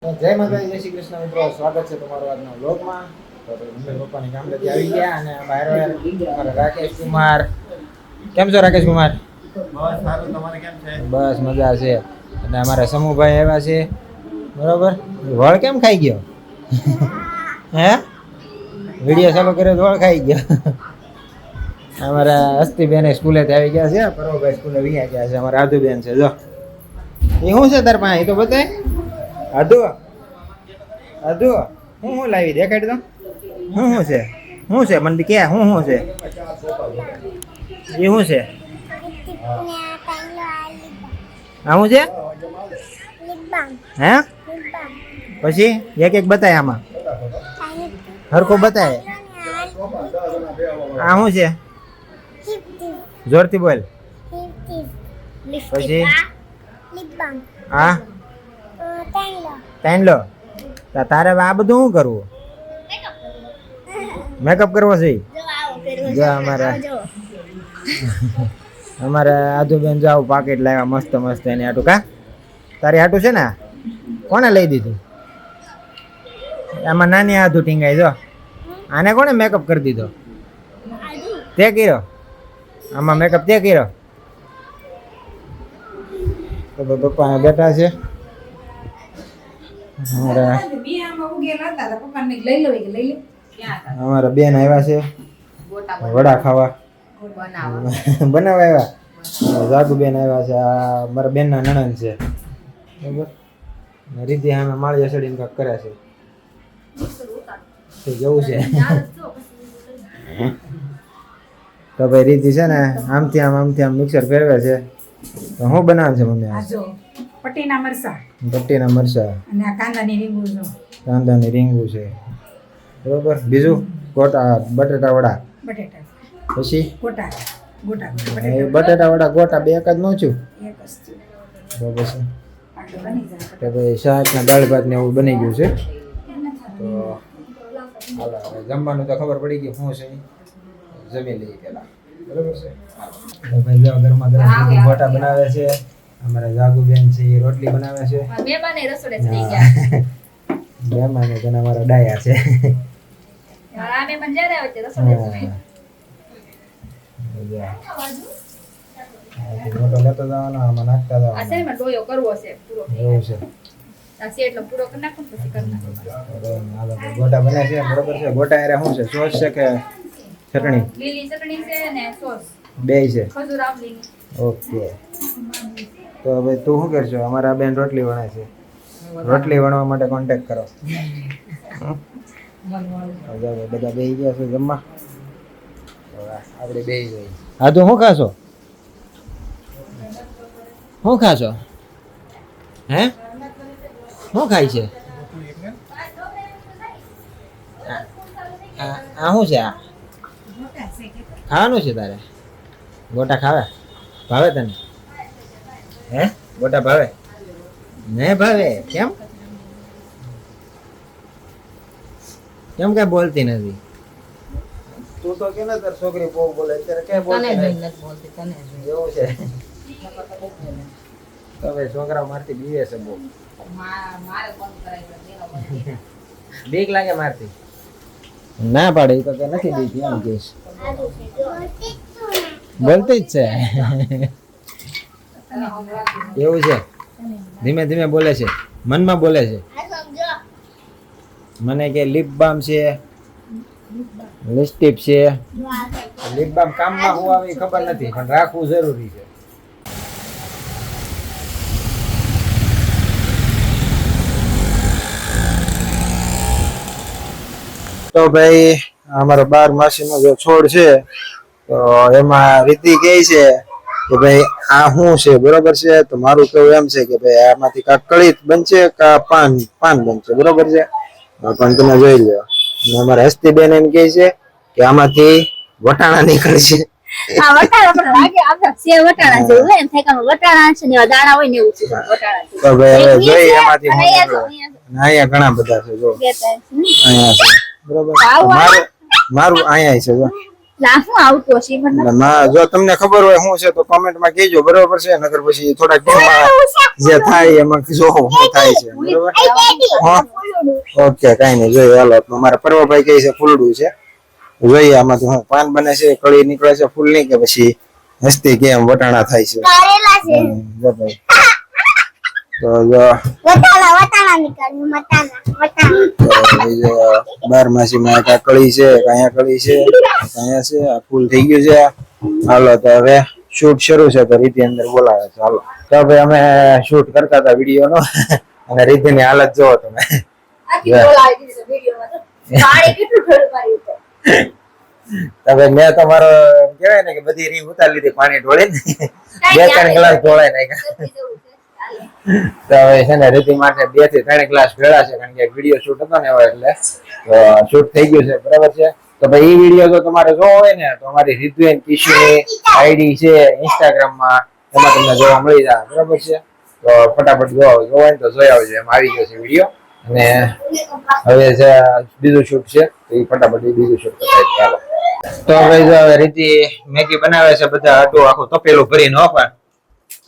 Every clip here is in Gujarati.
જય માતા જય શ્રી કૃષ્ણ મિત્રો. સ્વાગત છે તમારું આજના બ્લોગમાં તો મમ્મી પપ્પાની ગામડેથી આવી ગયા અને બહાર રાકેશ કુમાર. કેમ છો રાકેશ કુમાર? બસ સારું તમારે કેમ છે? બસ મજા છે. અને અમારા સમૂહભાઈ આવ્યા છે. બરોબર? વળ કેમ ખાઈ ગયો? હે? વીડિયો ચાલુ કર્યો તો વળ ખાઈ ગયો. અમારા અસ્તિબેન સ્કૂલેથી આવી ગયા છે. પર્વભાઈ સ્કૂલે વિયા ગયા છે. અમારા આદુબેન છે. જો. એ શું છે તાર પાસે? એ તો બતાય. આદુ આદુ હું શું લાવી દેખાડ તો શું શું છે શું છે મને કે શું શું છે એ શું છે આ શું છે હે પછી એક એક બતાય આમાં હરખો બતાય આ શું છે જોરથી બોલ પછી આ તાઈન લો. તારે આ બધું શું કરવું? મેકઅપ કરવો છે? જો અમારા અમારા આદુબેન જાવ પાકેટ લાવ્યા મસ્ત મસ્ત એની હાટું કા? તારી આટું છે ને? કોને લઈ દીધું? આમાં નાની આધું ટીંગાઈ જો. આને કોને મેકઅપ કરી દીધો? તે કર્યો? આમાં મેકઅપ તે કર્યો? તો પપ્પા બેટા છે. અમારા અમારા બેન આવ્યા છે. વડા ખાવા. બનાવવા. આવ્યા. જાગુ બેન આવ્યા છે. આ મારા બેનના નણંદ છે. બરાબર? રીતિ સામે માળિયા ચડીને કાંક કર્યા છે. જવું છે. તો ભાઈ રીતિ છે ને આમથી આમ આમથી આમ મિક્સર ફેરવે છે. તો શું બનાવે છે મમ્મી? આ પટ્ટીના મરસા. પટ્ટીના મરચા અને આ કાંદાની રીંગું જો. કાંદાની રીંગું છે. બરોબર? બીજું? ગોટા બટેટા વડા. બટેટા. પછી? ગોટા. ગોટા. બટેટા વડા ગોટા બે એક જ નોચું એક જ બરોબર જાય તો ભાઈ શાકના દાળ ભાત ને એવું બની ગયું છે. તો હાલો જમવાનું તો ખબર પડી ગઈ શું છે. જમી લઈએ પેલા બરોબર છે? ભાઈ જો ગરમા ગરમ ગોટા બનાવે છે. અમારા જાગુબેન છે એ રોટલી બનાવે છે. મહેમાને રસોડે થઈ ગયા. મહેમાન છે ને અમારા ડાયા છે. આ મહેમાન જ્યારે આવે છે રસોડે હા. લેતો જવાનો આમાં નાખતા આ જવાનો ડોયો કરવો છે પૂરો એવું છે. ગોટા બને છે બરોબર છે. ગોટા એરે શું છે? સોસ છે કે ચટણી? લીલી ચટણી છે ને સોસ. બે છે. ખજૂર ઓકે. તો હવે તું શું કરશો? અમારા બેન રોટલી વણે છે. રોટલી વણવા માટે કોન્ટેક્ટ કરો. બધા બેસી ગયા છો જમવા? આપણે બેસી જઈએ. હા તો શું ખાશો? શું ખાશો? હે? શું ખાય છે? આ શું છે આ? ખાવાનું છે તારે? ગોટા ખાવે? ભાવે તને? હે? ગોટા ભાવે? ને ભાવે? કેમ? કેમ કઈ બોલતી નથી? તું તો કે તાર છોકરી બહુ બોલે અત્યારે કઈ બોલતી નથી એવું છે? તો છોકરા મારતી બીવે છે બહુ. બીક લાગે મારતી ના પાડે તો કે નથી બીક એમ કહીશ બોલતી જ છે. એવું છે? ધીમે ધીમે બોલે છે. મનમાં બોલે છે. મને કે લિપ બામ છે. લિપસ્ટિક છે. લિપ બામ કામમાં હું આવે ખબર નથી પણ રાખવું જરૂરી છે. તો ભાઈ અમારો બાર માસીનો જે છોડ છે તો એમાં રીતિ કહે છે કે ભાઈ આ શું છે? બરોબર છે? તો મારું કેવું એમ છે કે ભાઈ આમાંથી કાંક કળિત બનશે કા પાન પાન બનશે? બરોબર છે? પણ તમે જોઈ લો. અને અમારા હસ્તીબેન એમ કહે છે કે આમાંથી વટાણા નીકળશે આ વટાણા પણ લાગે આપણા સેવ વટાણા જેવું એમ થાય કે વટાણા છે ને દાણા હોય ને એવું છે. વટાણા તો ભાઈ જોઈએ એમાંથી. અહીંયા ઘણા બધા છે જો. અહીંયા છે. બરોબર? મારું મારું અહીંયા છે જો. લાફું આવતો છે મને ના જો તમને ખબર હોય શું છે તો કોમેન્ટમાં કહેજો બરોબર છે? નકર પછી થોડાક જે થાય એમાં જો શું થાય છે બરોબર? ઓકે કઈ નહીં જોઈએ હાલો તો મારા પર્વભાઈ કહે છે ફૂલડું છે. જોઈએ આમાંથી હું પાન બને છે કળી નીકળે છે ફૂલ નહીં કે પછી હસ્તી કેમ વટાણા થાય છે? જો ભાઈ. તો જો. વટાણા વટાણા નીકળ્યું વટાણા. વટાણા બારમાસીમાં એક આ કળી છે અહીંયા કળી છે અહીંયા છે આ ફૂલ થઈ ગયું છે. હાલો તો હવે શૂટ શરૂ છે તો રીતિ અંદર બોલાવે છે. હાલો. તો હવે અમે શૂટ કરતા હતા વીડિયો નો. અને રીતિની હાલત જોવો તમે. તમે મેં તમારો એમ કહેવાય ને કે બધી રીંગ ઉતારી લીધી પાણી ઢોળીને. બે ત્રણ ગ્લાસ ઢોળાય નાખ્યા. તો હવે છે ને રીતિ માટે બેથી ત્રણ ક્લાસ ભેળા છે, કારણ કે વીડિયો શૂટ હતો ને હવે એટલે શૂટ થઈ ગયું છે, બરાબર છે? તો ભાઈ એ વીડિયો જો તમારે જોવો હોય ને, તો અમારી રિદ્વેન કિશુની આઈડી છે ઇન્સ્ટાગ્રામમાં એમાં તમને જોવા મળી જાય, બરાબર છે? તો ફટાફટ જોવા જોવો હોય તો જોઈ આવજો, એમ આવી ગયો છે વીડિયો અને હવે જે બીજું શૂટ છે, તો એ ફટાફટ બીજું શૂટ કરતા ચાલો. તો ભાઈ જો હવે રીતિ મેગી બનાવે છે, બધા આટલું આખું તપેલું ભરીને હો પણ.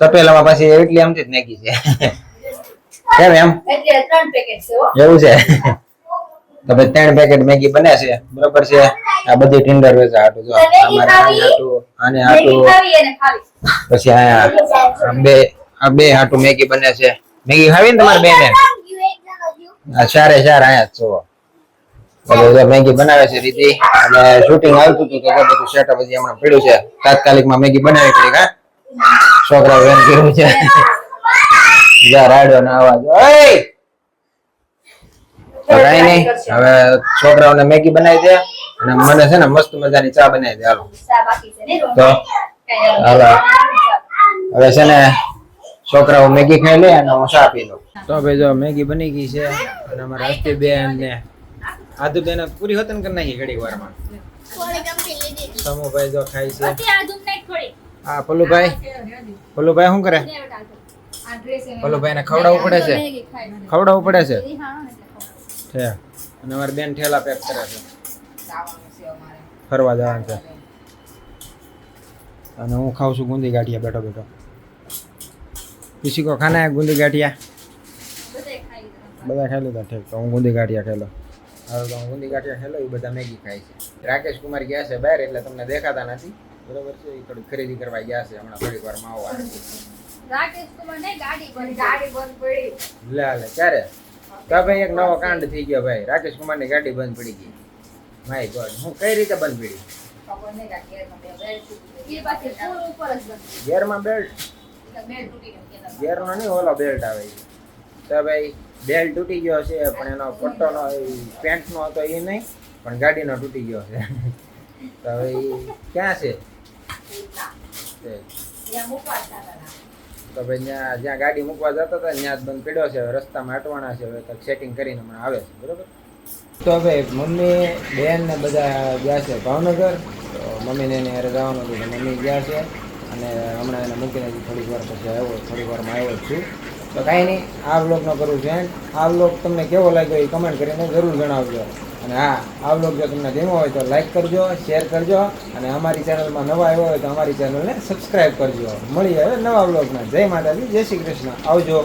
તપેલામાં પાછી એટલી આમથી જ મેગી છે. કેમ એમ? એટલે ત્રણ પેકેટ છે એવું છે? તો ભાઈ ત્રણ પેકેટ મેગી બને છે. બરોબર છે? આ બધી ટિન્ડર વેચા હાટું જો. અમારે હાટું આને હાટું. પછી આ બે આ બે હાટું મેગી બને છે. મેગી ખાવી ને તમારે બેને આ ચારે ચાર અહીંયા છો. મેગી બનાવે છે રીતિ અને શૂટિંગ આવતું હતું તો જો બધું સેટઅપ હજી હમણાં પડ્યું છે. તાત્કાલિકમાં મેગી બનાવી પડી હા? છોકરા એમ કેવું છે? જા રાડ્યો ના અવાજ ઓય! કઈ નહીં હવે છોકરાઓને મેગી બનાવી દે અને મને છે ને મસ્ત મજાની ચા બનાવી દે હાલો. ચા બાકી છે ને તો હાલો. હવે છે ને છોકરાઓ મેગી ખાઈ લે અને હું ચા પી લઉં. તો ભાઈ જો મેગી બની ગઈ છે અને અમારા હસ્તી બેન ને આદુ બેન પૂરી હોતન કરી નાખી ઘડી વારમાં? ભાઈ જો ખાય છે. આ પલ્લુભાઈ. પલ્લુભાઈ, શું કરે? પલ્લુભાઈ ને ખવડાવવું પડે છે? ખવડાવવું પડે છે? હા અને અમારી બેન ઠેલા પેક કરે છે. ફરવા જવાનું છે. અને હું ખાઉં છું ગુંદી ગાંઠિયા બેઠો બેઠો. કિસી કો ખાના ગુંદી ગાંઠિયા બધે ખાઈ લીધા, ઠીક. તો હું ગુંદી ગાંઠિયા ખાઈ લઉં. હવે તો હું ગુંદી ગાંઠિયા ખાઈ એ બધા મેગી ખાય છે. રાકેશ કુમાર ગયા છે બહાર, એટલે તમને દેખાતા નથી. બરોબર છે? એ થોડી ખરીદી કરવા ગયા છે. હમણાં થોડીક વારમાં આવવા રાકેશ કુમાર ને ગાડી બંધ ગાડી બંધ પડી. લે લે ક્યારે? તો ભાઈ એક નવો કાંડ થઈ ગયો ભાઈ. રાકેશ કુમારની ગાડી બંધ પડી ગઈ. માય ગોડ હું કઈ રીતે બંધ પડી? ગેરમાં બેલ્ટ. ગેરનો નહીં ઓલો બેલ્ટ આવે છે તો ભાઈ બેલ્ટ તૂટી ગયો છે પણ એનો પટ્ટોનો પેન્ટનો હતો એ નહીં પણ ગાડીનો તૂટી ગયો છે. તો હવે ક્યાં છે? તે ત્યાં ભાઈ જ્યાં જ્યાં ગાડી મૂકવા જતા હતા ત્યાં જ બંધ પડ્યો છે. રસ્તામાં હટવાના છે. હવે સેટિંગ કરીને હમણાં આવે છે. બરોબર? તો ભાઈ મમ્મી બેન ને બધા ગયા છે ભાવનગર. તો મમ્મીને એને હારે જવાનું હતું. મમ્મી ગયા છે. અને હમણાં એને મૂકીને થોડીક વાર પછી આવ્યો. થોડીક વારમાં આવ્યો છું. તો કાંઈ નહીં આ વ્લોગનો કરું છું આ વ્લોગ તમને કેવો લાગ્યો એ કમેન્ટ કરીને જરૂર જણાવજો. અને હા, આ બ્લોગ જો તમને ગમ્યો હોય તો લાઈક કરજો શેર કરજો અને અમારી ચેનલમાં નવા આવ્યો હોય તો અમારી ચેનલને સબસ્ક્રાઈબ કરજો. મળી હવે નવા વ્લોગમાં જય માતાજી, જય શ્રી કૃષ્ણ. આવજો.